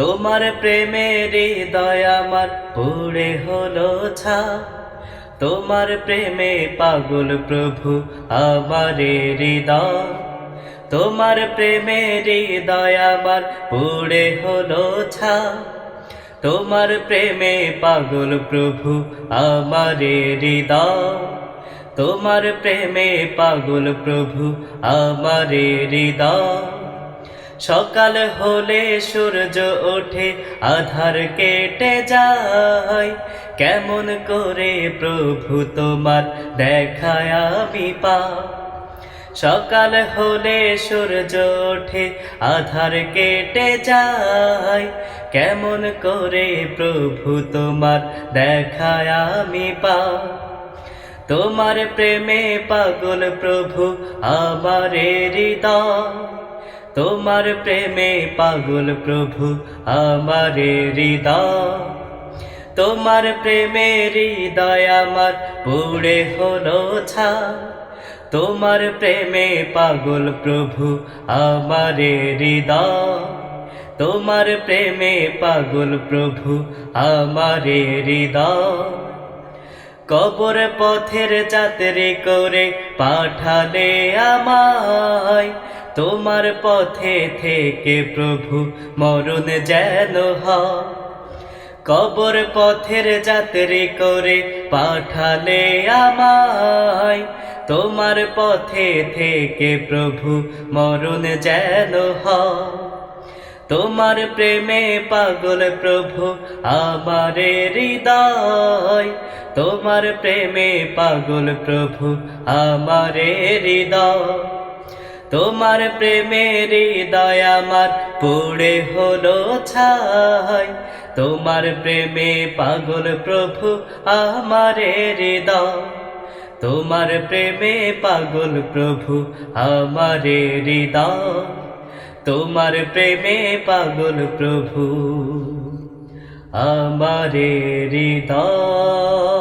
তোমার প্রেমের হৃদয় আমার পুড়ে হলো ছা তোমার প্রেমে পাগল প্রভু আমার হৃদয়। তোমার প্রেমের হৃদয় আমার পুড়ে হলো ছা তোমার প্রেমে পাগল প্রভু আমার হৃদয়। তোমার প্রেমে পাগল প্রভু আমার হৃদয়। সকাল হলে সূর্য ওঠে, আধার কেটে যায়। কেমন করে প্রভু তোমার দেখায় আমি পা। সকাল হলে সূর্য ওঠে, আধার কেটে যায়। কেমন করে প্রভু তোমার দেখায় আমি পা। তোমার প্রেমে পাগল প্রভু আমার হৃদয়। তোমার প্রেমে পাগল প্রভু, আমার হৃদয়। তোমার প্রেমে হৃদয় আমার পুড়ে হলো ছা তোমার প্রেমে পাগল প্রভু, আমার হৃদয়। তোমার প্রেমে পাগল প্রভু, আমার হৃদয়। কবর পথের যাত্রে করে পাঠালে আমায়। তোমার পথে থেকে প্রভু মরণ যেন হয়। কবর পথের যাত্রী করে পাঠালে আমায়। তোমার পথে থেকে প্রভু মরণ যেন হয়। তোমার প্রেমে পাগল প্রভু আমার হৃদয়। তোমার প্রেমে পাগল প্রভু আমার হৃদয়। তোমার প্রেমের হৃদয় আমার পুড়ে হলো ছাই। তোমার প্রেমে পাগল প্রভু আমার হৃদয়। তোমার প্রেমে পাগল প্রভু আমার হৃদয়। তোমার প্রেমে পাগল প্রভু আমার হৃদয়।